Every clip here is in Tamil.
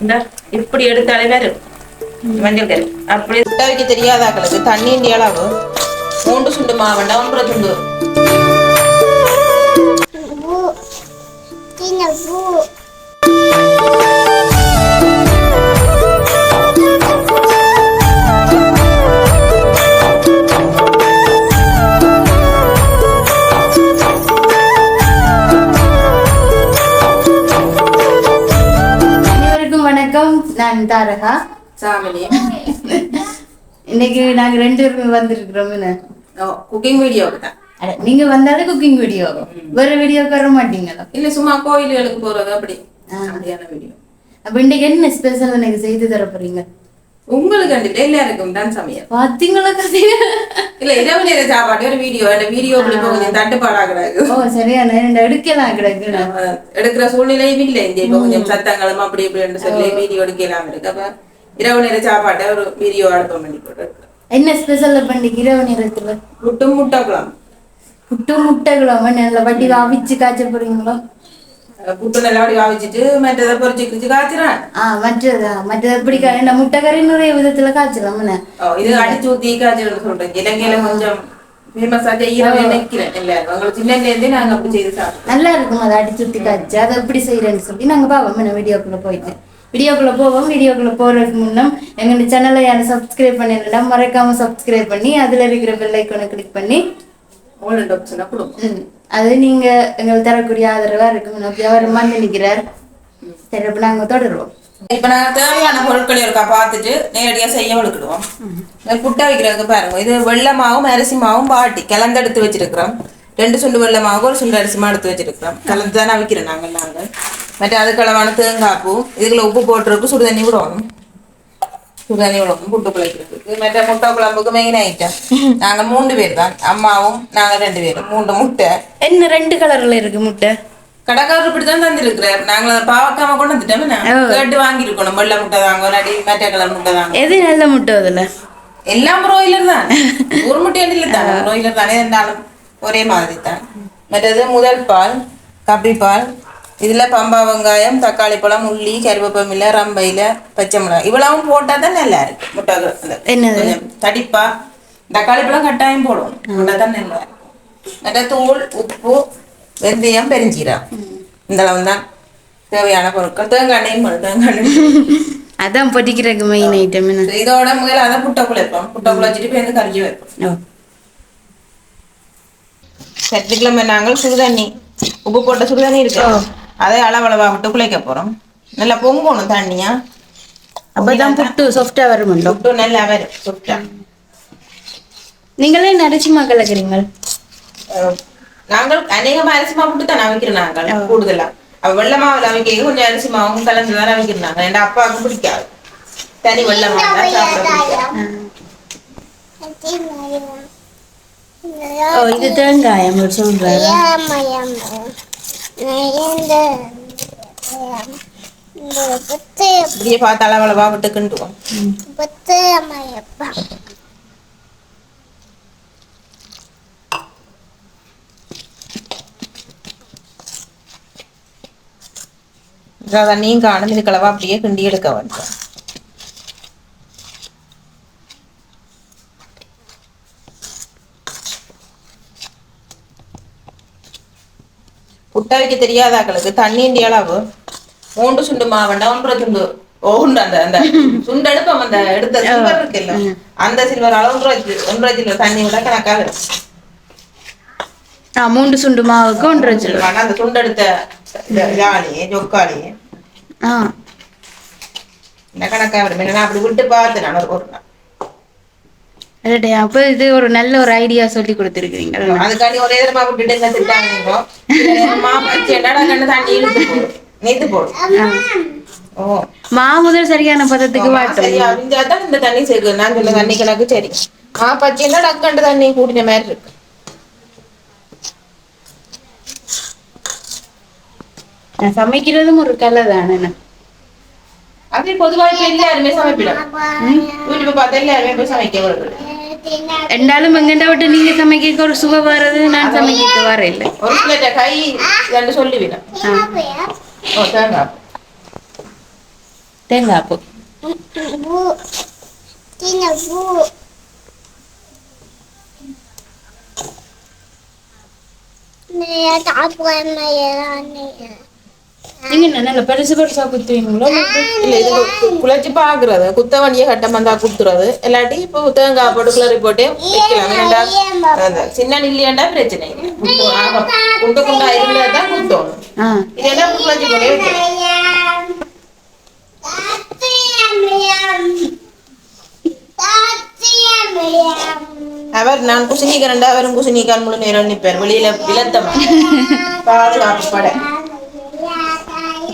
இந்த இப்படி எடுத்தாலே வரும் மஞ்சள் கறி அப்படி வைக்க தெரியாதாக்களுக்கு தண்ணி அளவு மூன்று சுண்டு மாவண்டா ஒன்று சுண்டு பூ. தாரகா சாமினி. இன்னைக்கு நாங்க ரெண்டு பேருமே வந்திருக்கிறோம்? குக்கிங் வீடியோக்கு தான் அட, நீங்க வந்தாலும் குக்கிங் வீடியோ வேற வீடியோக்கு வர மாட்டீங்களா? இல்ல சும்மா கோயில்களுக்கு போறது அப்படி. அப்படியான வீடியோ அப்ப இன்னைக்கு என்ன ஸ்பெஷல் எனக்கு செய்து தர போறீங்க? உங்களுக்கு கண்டிப்பா எல்லாருக்கும் தான் சமையல் பாத்தீங்களா? இல்ல இரவு நேர சாப்பாடு ஒரு வீடியோ அந்த வீடியோ கொஞ்சம் தட்டுப்பாடா கிடக்கு ஓ சரியான எடுக்கலாம் கிடக்கு எடுக்கிற சூழ்நிலையும் இல்ல இந்த இப்போ கொஞ்சம் சத்தங்களும் அப்படி இப்படின்னு சொல்லி வீடியோ எடுக்கலாம் இருக்கு. அப்ப இரவு நேர சாப்பாட்டை ஒரு வீடியோ அனுப்ப பண்ணி போட்டு என்ன ஸ்பெஷல் பண்ணிக்கு இரவு நேரத்துல? புட்டு முட்டை குழம்பு புட்டு முட்டைகளோ நல்ல வட்டி அவிச்சு காய்ச்ச போறீங்களோ? அஹ் புட்டு நல்லா அப்படி வாவிச்சிட்டு மற்றதை பொறிச்சு கிழிச்சு காய்ச்சிறான் ஆ மற்றது மற்றது எப்படி இந்த நிறைய விதத்துல காய்ச்சலாம் இது அடிச்சு ஊத்தி சொல்றேன் இலங்கையில கொஞ்சம் சாப்பிடுவோம் நல்லா இருக்கும் அதை அடிச்சு ஊத்தி காய்ச்சி அதை எப்படி செய்யறேன்னு சொல்லி நாங்க பாவோம் வீடியோக்குள்ள போயிட்டு வீடியோக்குள்ள போவோம் வீடியோக்குள்ள போறதுக்கு முன்னம் எங்க சேனலை யாரும் சப்ஸ்கிரைப் பண்ணிருந்தா மறக்காம சப்ஸ்கிரைப் பண்ணி அதுல இருக்கிற பெல் ஐக்கானை கிளிக் பண்ணி உங்களுக்கு ஆப்ஷனா கொடுப்போம் ம், அது நீங்க எங்களுக்கு தரக்கூடிய ஆதரவா இருக்கும். வந்து நிக்கிறார் சரி அப்ப நாங்க தொடருவோம். இப்ப நாங்க தேவையான பொருட்களை இருக்கா பார்த்துட்டு நேரடியா செய்ய வளர்க்கிடுவோம் இந்த புட்டை வைக்கிறதுக்கு பாருங்க. இது வெள்ளை மாவும் அரிசி மாவும் பாட்டி கலந்தெடுத்து வச்சிருக்கிறோம். ரெண்டு சுண்டு வெள்ளை மாவு ஒரு சுண்டு அரிசி மாவு எடுத்து வச்சிருக்கிறோம். கலந்து தானே வைக்கிறோம் நாங்க நாங்கள் மற்ற அதுக்களவான தேங்காய் பூ இதுக்குள்ள உப்பு போட்டுருக்கு சுடு தண்ணி விடணும். தண்ணி விடணும் புட்டு குழைக்கிறதுக்கு மற்ற முட்டை குழம்புக்கு மெயின் ஐட்டம் நாங்க மூன்று பேர் தான் அம்மாவும் நாங்க ரெண்டு பேரும் மூன்று முட்டை என்ன ரெண்டு கலர்ல இருக்கு முட்டை கடைக்காரர் இப்படி தான் தந்திருக்கிறார் நாங்க அதை பாவக்காம கொண்டு வந்துட்டோம் கேட்டு வாங்கியிருக்கணும் வெள்ளை முட்டை தாங்க இல்லாட்டி மற்ற கலர் முட்டை தாங்க எது நல்ல முட்டை அதுல எல்லாம் ப்ரோயிலர் தான் ஒரு முட்டை இல்லை தான் ப்ரோயிலர் தானே இருந்தாலும் ஒரே மாதிரி தான் மற்றது முதல் பால் கப்பி பால் இதுல பம்பா வெங்காயம் தக்காளி பழம் உள்ளி கருவேப்பமில்லை ரம்பையில பச்சை மிளகாய். இவ்வளவும் போட்டா தான் நல்லா இருக்கு முட்டை? கொஞ்சம் தடிப்பா. தக்காளி பழம் கட்டாயம் போடும் போட்டா தான் நல்லா மற்ற தூள் உப்பு வெந்தயம் பெருஞ்சீரகம். இந்த அளவு தான் தேவையான பொருட்கள். தேங்காய் எண்ணெயும் தேங்காய் அதான் பொட்டிக்கிறதுக்கு மெயின் ஐட்டம் என்ன? இதோட முதல்ல அதை புட்டை குழைப்போம் புட்டை குழைச்சிட்டு போய் வந்து கறிஞ்சி வைப்போம். சத்துக்கிழமை நாங்கள் சுடுதண்ணி உப்பு போட்ட சுடுதண்ணி இருக்கு? அதை அளவளவா விட்டு குழைக்க போறோம். நல்லா பொங்கணும் தண்ணியா? அப்பதான் புட்டு சாஃப்டா வருமுண்டோ புட்டு நல்லா வரும் சுட்டா நீங்களே நடிச்சுமா கலக்குறீங்க? நாங்கள் அநேகமா அரிசி மாவு புட்டு தானே வைக்கிறோம் நாங்கள் கூடுதலா. அவ வெள்ளை மாவுல அவைக்க கொஞ்சம் அரிசி மாவும் கலந்து தானே வைக்கிறோம் நாங்கள். என் அப்பாவுக்கு பிடிக்காது. தனி வெள்ளை மாவு தான் சாப்பிட பிடிக்காது. ஓ இது தேங்காயம் சொல்றாரு இப்படியே பார்த்து அளவளவா விட்டு கிண்டுவோம் தண்ணியும் காணும் இதுக்களவா அப்படியே கிண்டி எடுக்க வேண்டும் புட்டை வைக்க தெரியாதாக்களுக்கு தண்ணி அளவு மூன்று சுண்டு மாவண்டா ஒன்றரை சுண்டு ஓண்டு அந்த அந்த சுண்டு எடுப்போம் அந்த எடுத்த சில்வர் இருக்குல்ல. அந்த சில்வர் அளவு ஒன்றரை ஒன்றரை சில்வர் தண்ணி விட கணக்காக. ஆ மூன்று சுண்டு மாவுக்கு ஒன்றரை ஆனா அந்த சுண்டு எடுத்த ஜாலி ஜொக்காளி. ஆ. இந்த கணக்காக என்ன அப்படி விட்டு பார்த்து நான் ஒரு ஒரு நாள் அடடே அப்ப இது ஒரு நல்ல ஒரு ஐடியா சொல்லி கொடுத்துருக்கீங்க அதுக்காண்டி ஒரே விட்டுட்டு என்ன திட்டாங்க மாமா என்னடா கண்ணு போடும் நீத்து போடும் மா முதல் சரியான பதத்துக்கு வாட்டும் இந்த தண்ணி சேர்க்கு நான் சொன்ன தண்ணி கணக்கு சரி. ஆ பச்சைன்னா டக்கண்டு தண்ணி கூடின மாதிரி இருக்கு. சமைக்கிறதும் ஒரு கலை தானே அது பொதுவா இப்ப எல்லாருமே சமைப்பிடும். யூடியூப் பார்த்து எல்லாருமே போய் சமைக்க வருது ரெண்டாலும் எங்கண்ட விட்டு நீங்க சமைக்க ஒரு சுவை வர்றது நான் சமைக்க வர இல்லை ஒரு சில கை ரெண்டு சொல்லிவிடும் ஓ தேங்காய் தேங்காய் பூ நீங்க என்ன நல்ல பெருசு பெருசா குத்துவீங்களோ இல்ல இது கு- குழச்சி பாக்குறது குத்த வண்டிய கட்டம் வந்தா குத்துறது இல்லாட்டி இப்போ தேங்காய் போட்டு கிளறி போட்டு வைக்கலாம் சின்ன நில்லியாண்டா பிரச்சனை. குண்டு குண்டா இருந்தா தான் குத்தணும் ஆ இதெல்லாம் குழச்சி போட்டே அவர் நான் குசினிக்கிறேன்டா அவரும் குசினிக்கால் முழு நேரம் நிற்பார் வெளியில விளத்தமா பாதுகாப்பு பட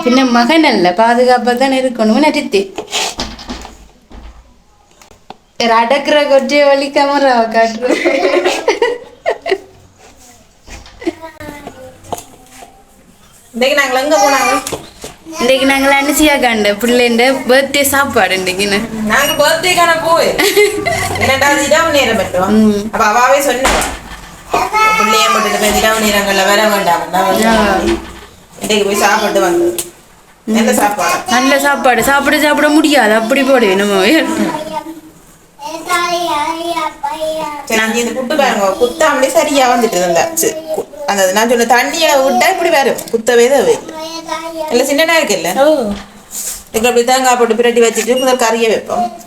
பின்ன மகன் அல்ல பாதுகாப்பா தான் இருக்கணும் நடித்து அடக்குற கொட்டிய வழி கமரா காட்டுறோம் இன்னைக்கு நாங்கள் எங்க போனாங்க? இன்னைக்கு நாங்கள் அனுசியா காண்ட பிள்ளைண்ட பர்த்டே சாப்பாடு இன்னைக்கு நாங்க பர்த்டேக்கான போய். என்னடா இரவு நேரம் மட்டும் ம். அப்ப அவாவே சொன்னா பிள்ளைய போய் இரவு நேரங்கள்ல வர வேண்டாம். இன்னைக்கு போய் சாப்பிட்டு வந்து என்ன சாப்பாடு. நல்ல சாப்பாடு. சாப்பிட சாப்பிட முடியாது. அப்படி போடுவேன் நம்ம இந்த புட்டு பாருங்க. குத்தாமலே சரியா வந்துட்டு இருந்தா. சி- கு- அந்த நான் சொன்ன தண்ணியை விட்டா இப்படி வரும். குத்தவே தேவை இல்ல சின்னனா இருக்குல்ல? இதுக்கு அப்படி தேங்காய் போட்டு பிரட்டி வச்சுட்டு முதல் கறியை வைப்போம்.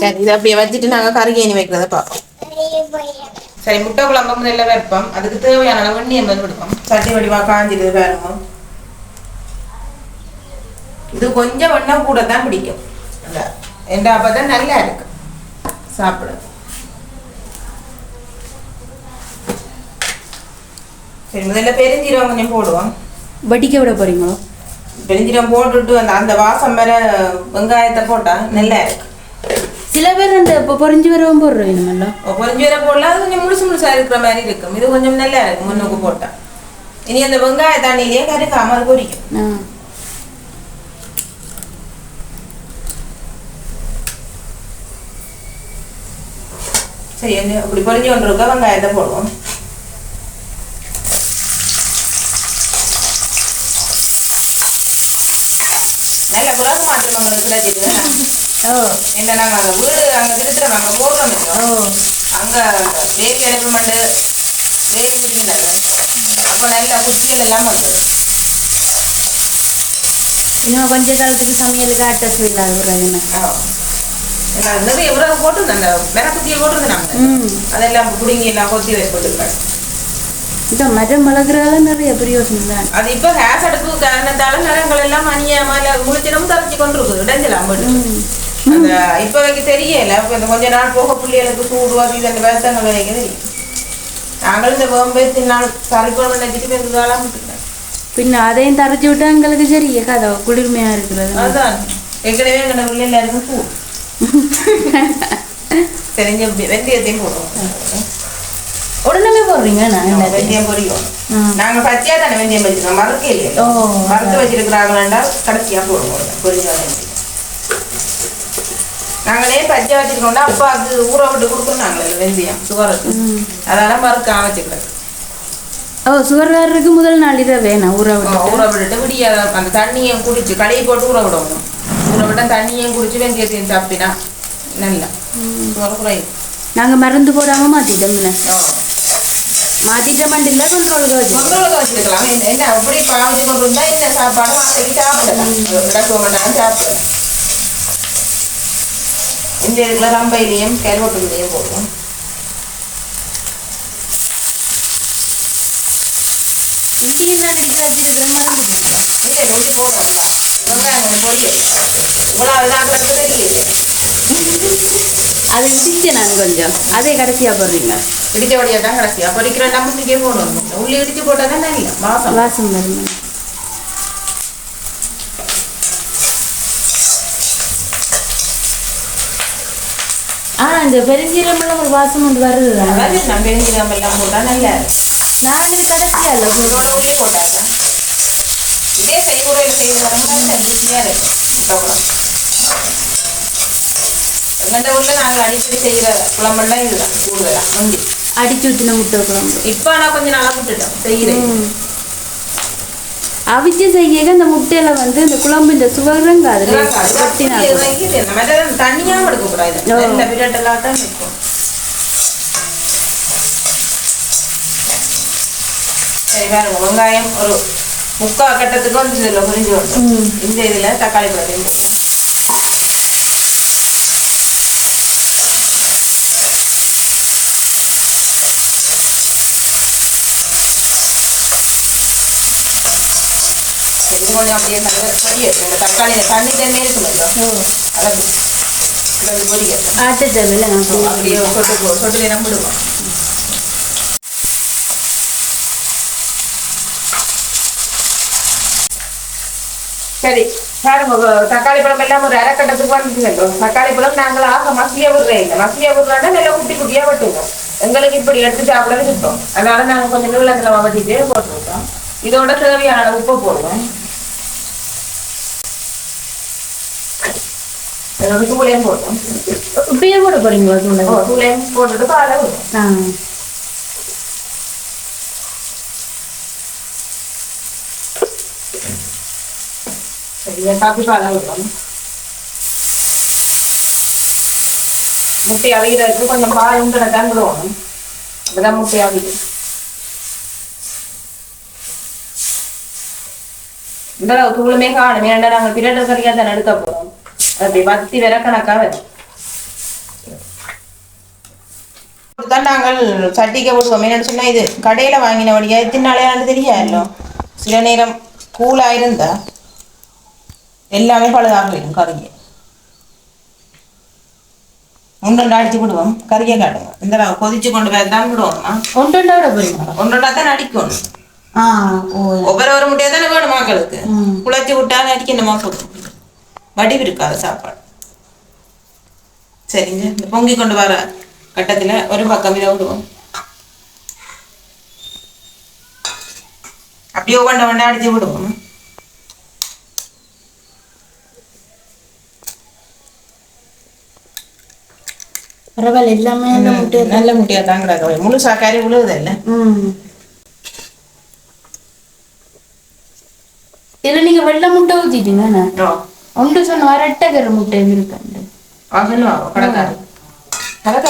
சரி இதை அப்படியே வச்சுட்டு நாங்கள் கறியை இனி வைக்கிறத பார்ப்போம். சரி முட்டை குழம்பு முதல்ல வைப்போம். அதுக்கு தேவையான அளவு எண்ணெய் வந்து கொடுப்போம் சட்டி வடிவாக காஞ்சிடுது பாருங்க. இது கொஞ்சம் எண்ணெய் கூட தான் பிடிக்கும். அந்த எந்த அப்பதான் நல்லா இருக்கு. சாப்பிட சரி முதல்ல பெருஞ்சீரகம் கொஞ்சம் போடுவோம். வடிக்க விட போறீங்களோ? பெருஞ்சீரகம் போட்டுட்டு அந்த அந்த வாசம் வர வெங்காயத்தை போட்டா நல்லா இருக்கு. சில பேர் அந்த இப்போ பொறிஞ்சு வரவும் போடுறோம் இனிமெல்லாம் பொறிஞ்சு வர போடலாம் அது கொஞ்சம் முழுசு முழுசா இருக்கிற மாதிரி இருக்கும். இது கொஞ்சம் நல்லா இருக்கும் முன்னுக்கு போட்டா. இனி அந்த வெங்காய தண்ணியிலேயே கருக்காம அது பொரிக்கும் சரி அப்படி பொரிஞ்சு கொண்டு இருக்க வெங்காயத்தை போடுவோம். நம்மளுக்கு கிடைச்சிது ஓ. என்ன நாங்க அங்க வீடு அங்க திருத்துறோம் அங்க போடுறோம் அங்க வேலி அடைப்பு மண்டு வேலி விடுந்தாங்க அப்ப நல்லா குச்சிகள் எல்லாம் வந்து இன்னும் கொஞ்ச காலத்துக்கு சமையலுக்கு அட்டஸ் இல்லாத விடுறதுன்னு நிறைய உறவு போட்டு அந்த மிளகுத்தியை போட்டுருந்தாங்க அதெல்லாம் புடுங்கி எல்லாம் கொத்தி வச்சு போட்டுருக்காங்க இந்த மரம் வளர்க்குறதால நிறைய பிரயோசனம் தான். அது இப்ப கேஸ் அடுப்பு காரணத்தால நிறங்கள் எல்லாம் மணியாம இல்ல முழிச்சிடும் தரைச்சு கொண்டு இருக்குது இடைஞ்சலாம் அந்த இப்ப வைக்க தெரியல கொஞ்ச நாள் போக பிள்ளைகளுக்கு சூடு அது இது அந்த வருத்தங்கள் வைக்க தெரியும் நாங்களும் இந்த பாம்பே தின்னாள் கறிக்குழம்பு நினைச்சிட்டு வெகு காலம் பின்ன அதையும் தரைச்சி விட்டா எங்களுக்கு சரி கதை குளிர்மையா இருக்கிறது. அதுதான் ஏற்கனவே எங்க பிள்ளை எல்லாருக்கும் பூ தெரிஞ்ச வெந்தயத்தையும் போடுவோம். போடுறீங்க என்ன வெந்தயம் பொரியும் ஆ. நாங்க பச்சையா தானே வெந்தயம் வச்சிருக்கோம் மறக்க இல்லையா. மறந்து வச்சிருக்கிறாங்களா கடைசியா போடுவோம். பொரிஞ்ச நாங்களே பச்சை வச்சிருக்கோம்னா அப்பாவுக்கு ஊற விட்டு கொடுக்குறாங்களே வெந்தயம் சுகருக்கு. அதெல்லாம் மறுக்காம வச்சுக்கிறது ஓ சுகர்காரருக்கு முதல் நாள் இதை வேணாம் ஊற விட்டு ஊற விட்டுட்டு விடிய அந்த தண்ணியும் குடிச்சு கடையை போட்டு ஊற விடணும். ஊற விட்டா தண்ணியும் குடிச்சு வெந்தயத்தையும் சாப்பிட்டா நல்லா. சுகர் குறையும். நாங்க மருந்து போடாம மாத்திட்டோம் முன்ன. மாத்திட்டோம் இல்ல கண்ட்ரோலுக்கு வச்சு பொங்கலுக்கு வச்சிருக்கலாம் என்ன என்ன அப்படி பாவிச்சு கொண்டு இருந்தா இந்த சாப்பாடு வாங்கி சாப்பிடலாம் இந்த இதுல ரம்பையிலையும் கேரவட்டுலையும் போடுவோம் இந்தியன் தான் அடிக்கல வச்சிருக்கிற மருந்து இல்லை நொண்டி போடுவோம் அதை இடிச்சேன் நான் கொஞ்சம். அதே கடைசியா போடுறீங்க இடிச்ச வழியாக தான் கடைசியா. பொரிக்கிற நம்பிக்கையே போடுவோம் உள்ளி இடிச்சு போட்டால் தான் நல்ல வாசம். வாசம் வருமா. ஆ இந்த பெருஞ்சீரமெல்லாம் ஒரு வாசம் ஒன்று வருது. அதாவது நம்ம பெருஞ்சிரம் எல்லாம் போட்டால் நல்லா. நாங்கள் கடைசியா இல்லை. உள்ளி போட்டாங்க இதே செய்முறையில் செய்து வரணும் நல்ல ருசியாக இருக்கும் இவ்வளவு. எங்கள்கிட்ட உள்ள நாங்கள் அடிக்கடி செய்கிற குழம்பெல்லாம் இதுதான் கூடுதலாம் முந்தி அடிச்சு ஊற்றின முட்டை குழம்பு இப்போ நான் கொஞ்சம் நாளாக விட்டுட்டோம் செய்கிறேன் அவிச்சு செய்ய அந்த முட்டையில வந்து இந்த குழம்பு இந்த சுவரங்க அதுல கொட்டினா. நல்ல இருக்கும் சரி வெங்காயம் ஒரு முக்கால் கட்டத்துக்கு வந்து இதில் புரிஞ்சு வரும் இந்த இதில் தக்காளி பழத்தையும் இது கொஞ்சம் அப்படியே கலர் பொரியட்டும் இந்த தக்காளி தண்ணி தண்ணி இருக்குமല്ലോ அதை கிளம்பி பொரியட்டும் ஆட்டு நான் அப்படியே சொட்டு சொட்டு தினம் விடுவோம். சரி பாருங்க தக்காளி பழம் எல்லாம் ஒரு அரை கட்டத்துக்கு வந்துச்சுங்களோ தக்காளி பழம் நாங்கள் ஆக மசிய விடுறேன் இல்லை. மசிய விடுறோன்னா நல்லா குட்டி குட்டியா வெட்டுவோம். எங்களுக்கு இப்படி எடுத்து சாப்பிட சுத்தம் அதனால நாங்கள் கொஞ்சம் நீளத்தில் வட்டிட்டு போட்டுருக்கோம். இதோட தேவையான உப்பு போடுவோம். தூளையும் போடுவோம். இப்பயே போட போறீங்களா தூளை? தூளையும் போட்டுட்டு பாலை விடுவோம் ஆ சரியா காப்பி பாலை விடுவோம் முட்டை அவிகிறதுக்கு கொஞ்சம் பால் உண்டனை தான் விடுவோம் அப்பதான் முட்டை அவிக்கும் இந்த அளவு தூளுமே காணும் ஏன்டா நாங்கள் பிரட்டல் கறியாக தான் எடுக்க போகிறோம் அப்படி பத்தி வர கணக்காக வரும் தான் நாங்கள் சட்டிக்க விடுவோம் என்னென்னு சொன்னால் இது கடையில் வாங்கின கடையில வாங்கினபடியா எத்தனாலே தெரியாதோ சில நேரம் கூலாக இருந்தால் எல்லாமே பழுதாக போயிடும் கறியை ஒன்று அடிச்சு விடுவோம் கறியை காட்டுங்க. இந்த அளவு கொதிச்சு கொண்டு போய் தான் விடுவோம்மா ஒன்றொண்டா விட போறீங்களா ஒன்றா தான் அடிக்கணும். ஒவ்வொரு ஒரு முட்டையை தானே வேணும் மக்களுக்கு. குழச்சி விட்டாலும் அடிக்கணுமா போதும் வடிவு இருக்காது சாப்பாடு. சரிங்க. இந்த பொங்கி கொண்டு வர கட்டத்துல ஒரு பக்கம் இதை விடுவோம். அப்படியே ஒவ்வொன்றை ஒன்றா அடிச்சு விடுவோம். பரவாயில்ல எல்லாமே நல்ல முட்டையா தான் கிடக்க. முழுசா கறி விழுவுதில்ல இதுல நீங்க வெள்ளை முட்டை ஊத்திட்டீங்க ஒன்று சொன்ன ரெட்டைக்கரை முட்டை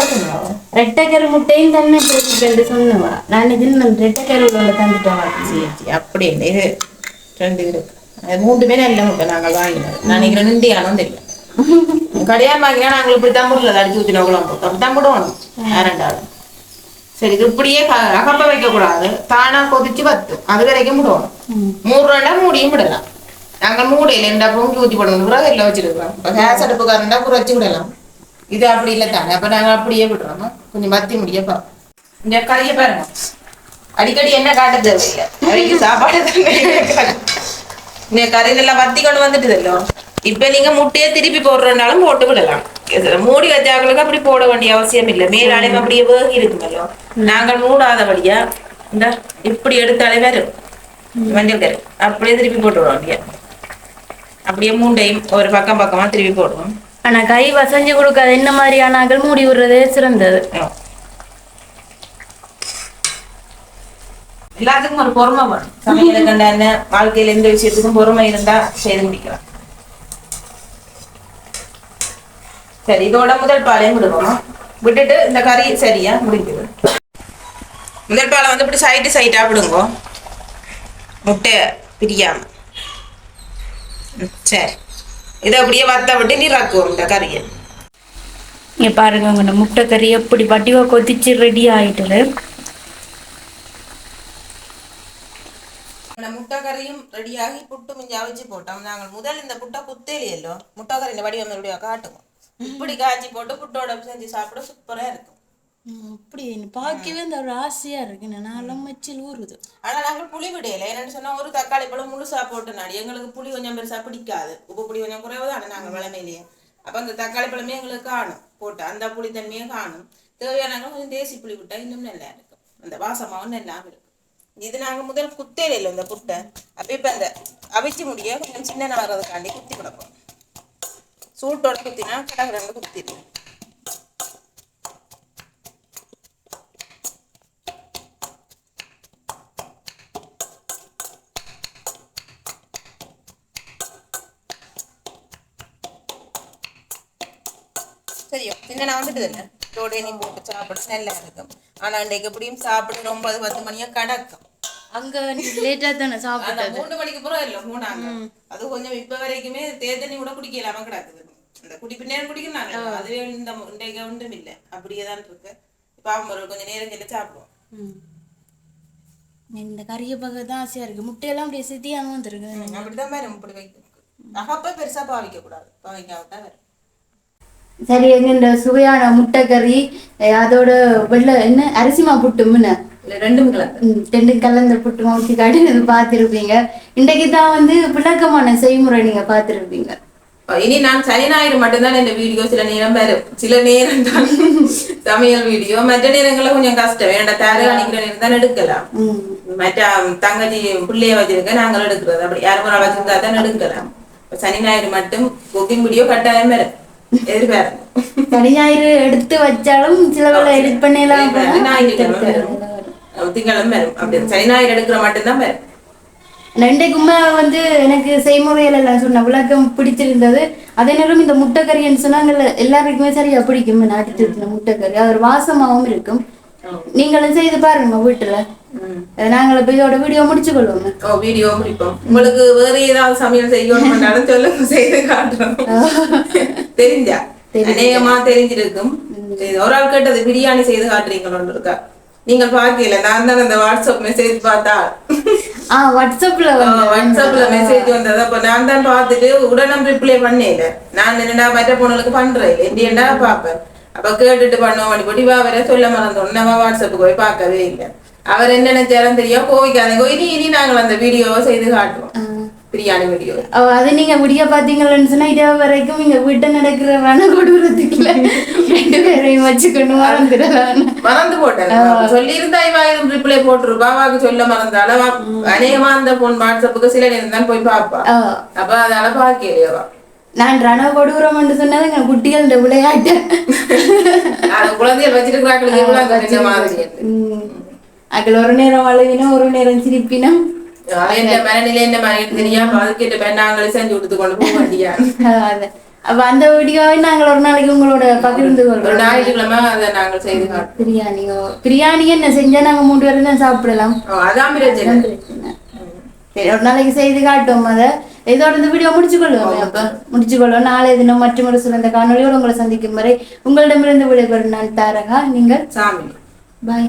சொல்லுவாங்க ரெட்டைக்கரை முட்டையும் தண்ணி ரெண்டு சொன்னவா? நான் இதில் நான் ரெட்டைக்கரை உள்ள தந்துட்டேன் அப்படி இல்லை இது ரெண்டு இருக்கு மூன்று பேரும் நல்ல முட்டை நாங்கள் வாங்கினோம் நான் இந்தியானும் தெரியும். கடையால் வாங்கினா நாங்கள் இப்படி தான் போடல அடிச்சு ஊற்றின குழம்பு அப்படி தான் போடுவோம் ரெண்டாவது சரி இப்படியே க- அகப்ப வைக்கக்கூடாது. தானா கொதிச்சு பத்து. அது வரைக்கும் விடுவோம் மூணு ரெண்டா மூடியும் விடலாம். நாங்கள் மூடையில் ரெண்டா பொங்கி ஊற்றி போடணும். பிறகு இல்லை வச்சிருக்கிறோம். இப்போ கேஸ் அடுப்புக்காரண்டா குறைச்சி விடலாம். இது அப்படி இல்லை தானே. அப்போ நாங்கள் அப்படியே விடுறோம்? கொஞ்சம் பத்தி முடியப்பா இந்த கடையை பாருங்க. அடிக்கடி என்ன காட்ட தேவையில்லை சாப்பாடு தான். இந்த கறியிலெல்லாம் வத்தி கொண்டு வந்துட்டு இல்லை இப்ப நீங்க முட்டையை திருப்பி போடுறதுனாலும் போட்டு விடலாம். மூடி வச்சாக்களுக்கு அப்படி போட வேண்டிய அவசியம் இல்லை. மேலாலையும் அப்படியே வேகி இருக்குமல்லோ நாங்கள் மூடாதபடியா இந்த இப்படி எடுத்தாலே வரும். மஞ்சள் கறி அப்படியே திருப்பி போட்டுருவோம் அப்படியே. அப்படியே மூண்டையும் ஒரு பக்கம் பக்கமா திருப்பி போடுவோம். ஆனா கை வசஞ்சு கொடுக்காது என்ன மாதிரியான அகல் மூடி விடுறதே சிறந்தது. எல்லாத்துக்கும் ஒரு பொறுமை வேணும் சமையலுக்கு வாழ்க்கையில எந்த விஷயத்துக்கும் பொறுமை இருந்தா செய்து முடிக்கலாம். சரி இதோட முதல் பாலையும் விடுவோம்? விட்டுட்டு இந்த கறி சரியா முடிஞ்சது. முதல் பாலை வந்து இப்படி சைடு சைடா விடுங்க. முட்டை பிரியாம. சரி. இதை அப்படியே வத்த விட்டு நீராக்குவோம் இந்த கறியை. இங்க பாருங்க உங்க முட்டை கறி எப்படி வடிவா கொதிச்சு ரெடி கறியும் ரெடியாகி புட்டு மிஞ்சி அவிச்சு போட்டோம். நாங்கள் முதல் இந்த புட்டை குத்தேலியல்லோ? முட்டை கறி இந்த வடிவம் மறுபடியும் காட்டுவோம் இப்படி காய்ச்சி போட்டு புட்டோட செஞ்சு சாப்பிட சூப்பரா இருக்கும். அப்படி. பார்க்கவே இந்த ஒரு ஆசையா இருக்கு. நான் மச்சில் ஊறுது. ஆனா நாங்கள் புளி விடையில என்னன்னு சொன்னா ஒரு தக்காளி பழம் முழுசா போட்டு நாடி. எங்களுக்கு புளி கொஞ்சம் பெருசா பிடிக்காது. உப்பு புளி கொஞ்சம் குறைவு தானே நாங்கள் வளமையிலேயே. அப்ப அந்த தக்காளி பழமே எங்களுக்கு காணும். போட்டு அந்த புளி தன்மையும் காணும். தேவையான கொஞ்சம் தேசி புளி விட்டா இன்னும் நல்லா இருக்கும். அந்த வாசமாவும் நல்லா இருக்கும். இது நாங்க முதல் குத்தையில இந்த புட்டை. அப்ப இப்ப இந்த அவிச்சு முடிய கொஞ்சம் சின்ன வர்றதுக்காண்டி குத்தி கொடுப்போம். சூட்டோட குத்தினா ಕಡಗರಂಗ ಕುತ್ತಿರಿ சரியோ சின்ன நான் வந்துட்டு தானே ரோடு போட்டு சாப்பிட நல்லா இருக்கும். ஆனா இன்றைக்கு எப்படியும் சாப்பிட்டு ஒன்பது பத்து மணியா கடக்கும். அங்க லேட்டா தானே சாப்பிட்டது? மூணு மணிக்கு அப்புறம் இல்ல மூணாங்க. அது கொஞ்சம் இப்போ வரைக்குமே தேர்தண்ணி கூட குடிக்கலாம கிடக்குது. அந்த குடிப்பு நேரம் குடிக்கிறாங்க அதுவே இந்த இன்றைக்கு ஒன்றும் இல்லை. அப்படியே தான் இருக்கு. பாவம் ஒரு கொஞ்சம் நேரம் சென்று சாப்பிடுவோம். இந்த கறியை பார்க்க தான் ஆசையா இருக்கு. முட்டையெல்லாம் அப்படியே சித்தியாம வந்துருக்கு அப்படிதான் வரும் இப்படி வைக்க அகப்ப பெருசா பாவிக்க கூடாது. பாவிக்காவிட்டா வரும் சரி எங்க இந்த சுவையான முட்டை கறி அதோட வெள்ளை என்ன? அரிசிமா புட்டுமுன்னு இல்ல ரெண்டும் கிளம்பு ம், ரெண்டு கலந்த புட்டு ஊற்றி காட்டுறது பார்த்துருப்பீங்க. இன்றைக்கு தான் வந்து விளக்கமான செய்முறை நீங்க பார்த்துருப்பீங்க. இனி நான் சனி ஞாயிறு மட்டும்தான் இந்த வீடியோ சில நேரம் வரும். சில நேரம் தான் சமையல் வீடியோ மற்ற நேரங்கள்ல கொஞ்சம் கஷ்டம். வேண்ட தர அணிக்கிற நேரம் தான் எடுக்கலாம். மற்ற தங்கச்சி பிள்ளைய வச்சிருக்க நாங்கள் எடுக்கிறது. அப்படி யாரும் ஒரு வச்சிருந்தா தான் எடுக்கலாம். சனி ஞாயிறு மட்டும் குக்கிங் வீடியோ கட்டாயம் வரும். எதிர்பார்க்கும் சனி ஞாயிறு எடுத்து வச்சாலும் சில வேலை எடிட் பண்ணலாம். திங்களும் வரும். அப்படி சனி ஞாயிறு எடுக்கிற மட்டும்தான் வரும். இன்றைக்குமே வந்து எனக்கு செய்முறையில் சொன்ன விளக்கம் பிடிச்சிருந்தது. அதே நேரம் இந்த முட்டைக்கறின்னு சொன்னாங்கல்ல எல்லாருக்குமே சரியா பிடிக்கும். நாட்டு இந்த முட்டைக்கறி அது ஒரு வாசமாகவும் இருக்கும். நீங்களும் செய்து பாருங்க வீட்டுல. நாங்கள் இதோட வீடியோ முடிச்சு கொள்வோங்க ஓ வீடியோ முடிப்போம். உங்களுக்கு வேற ஏதாவது சமையல் செய்யணும் சொல்லுங்க செய்து காட்டுறோம். தெரிஞ்சா? அநேகமா தெரிஞ்சிருக்கும். ஒரு ஆள் கேட்டது பிரியாணி செய்து காட்டுறீங்களோன்னு இருக்கா? நீங்கள் பார்க்கல. நான் தான் அந்த வாட்ஸ்அப் மெசேஜ் பார்த்தா வாட்ஸ்அப்ல வாட்ஸ்அப்ல மெசேஜ் வந்தது. அப்ப நான் தான் பார்த்துட்டு உடனே ரிப்ளை பண்ணல நான் என்னடா மற்ற பொண்ணுக்கு பண்றேன் இல்லையா பாப்பேன் அப்ப கேட்டுட்டு பண்ணுவோம். அப்படி போட்டு இவ அவரை சொல்ல மறந்தோம் நம்ம வாட்ஸ்அப்புக்கு போய் பார்க்கவே இல்லை. அவர் என்ன நினைச்சாரும் தெரியும் கோவிக்காதீங்க இனி இனி நாங்கள் அந்த வீடியோவை செய்து காட்டுவோம். பிரியாணி வீடியோ. அது நீங்க விடிய பாத்தீங்கன்னு சொன்னா இதே வரைக்கும் இங்க வீட்டை நடக்கிற வன கொடுறதுக்குள்ள ரெண்டு பேரையும் வச்சுக்கொண்டு மறந்துடலாம் மறந்து போட்டேன். சொல்லி இருந்தா இவ எதுவும் ரிப்ளை போட்டுருப்பா. அவாக்கு சொல்ல மறந்தால அநேகமா அந்த போன் வாட்ஸ்அப்புக்கு சில நேரம் தான் போய் பாப்பா அப்ப அதனால பாக்கலையவா நான் ரண கொடுறோம்னு சொன்னது எங்க குட்டிகள் இந்த விளையாட்டு குழந்தைகள் ம். அதுல ஒரு நேரம் அழுவினும் ஒரு நேரம் சிரிப்பினும். என்ன மனநிலை என்ன மாதிரி தெரியாம அதுக்கிட்ட போய் நாங்களே செஞ்சு கொடுத்து கொண்டு போக அது. அப்ப அந்த வீடியோவை நாங்கள் ஒரு நாளைக்கு உங்களோட பகிர்ந்து ஒரு கொள்றோம் ஞாயிற்றுக்கிழமை அதை நாங்கள் செய்து பிரியாணியோ பிரியாணி என்ன செஞ்சா நாங்க மூன்று பேரும் தான் சாப்பிடலாம் அதான் பிரச்சனை. சரி ஒரு நாளைக்கு செய்து காட்டும் அதை இதோட இந்த வீடியோ முடிச்சு கொள்வோம் அப்ப முடிச்சு கொள்வோம் நாளை தினம் மற்றொரு சிறந்த காணொலியோடு உங்களை சந்திக்கும் வரை உங்களிடமிருந்து விடைபெறும் நான் தாரகா நீங்கள் சாமி பாய்